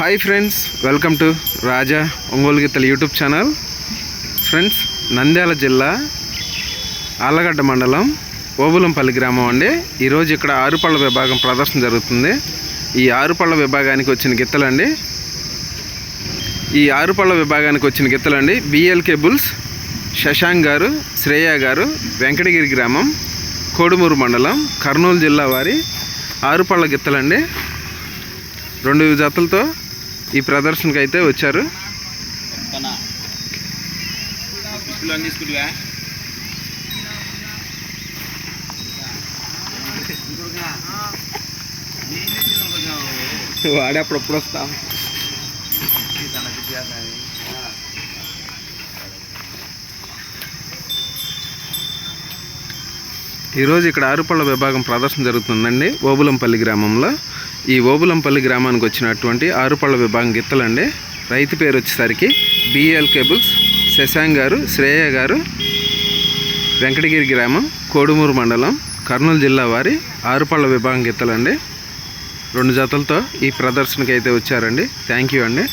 Hi friends welcome to Raja Ongole గీతల YouTube channel friends Nandyal జిల్లా ఆళ్ళగడ్డ మండలం ఓబులంపల్లి గ్రామం అండి ఈరోజు ఇక్కడ ఆరుపళ్ళ విభాగం ప్రదర్శన జరుగుతుంది. ఈ ఆరుపళ్ళ విభాగానికి వచ్చిన గిత్తలండి. ఈ ఆరుపళ్ళ విభాగానికి వచ్చిన గిత్తలండి బిఎల్ కేబుల్స్ శశాంక్ గారు శ్రేయ గారు వెంకటగిరి గ్రామం కోడుమూరు మండలం కర్నూలు జిల్లా వారి ఆరుపళ్ళ గిత్తలండి. రెండు జతలతో ఈ ప్రదర్శనకి అయితే వచ్చారు వాడే అప్పుడప్పుడు వస్తాం. ఈరోజు ఇక్కడ ఆరుపళ్ళ విభాగం ప్రదర్శన జరుగుతుందండి. ఓబులంపల్లి గ్రామంలో. ఈ ఓబులంపల్లి గ్రామానికి వచ్చినటువంటి ఆరుపళ్ళ విభాగం గిత్తలండి. రైతు పేరు వచ్చేసరికి బిఎల్ కేబుల్స్ శశాంక్ గారు శ్రేయ గారు వెంకటగిరి గ్రామం కోడుమూరు మండలం కర్నూలు జిల్లా వారి ఆరుపళ్ళ విభాగం గిత్తలండి. రెండు జతలతో ఈ ప్రదర్శనకి అయితే వచ్చారండి. థ్యాంక్ యూ అండి.